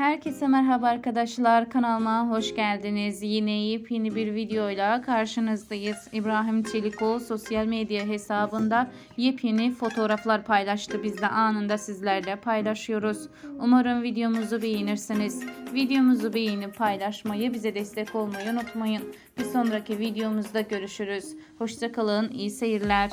Herkese merhaba arkadaşlar kanalıma hoş geldiniz. Yine yepyeni bir videoyla karşınızdayız. İbrahim Çelikol sosyal medya hesabında yepyeni fotoğraflar paylaştı. Biz de anında sizlerle paylaşıyoruz. Umarım videomuzu beğenirsiniz. Videomuzu beğenip paylaşmayı, bize destek olmayı unutmayın. Bir sonraki videomuzda görüşürüz. Hoşçakalın, iyi seyirler.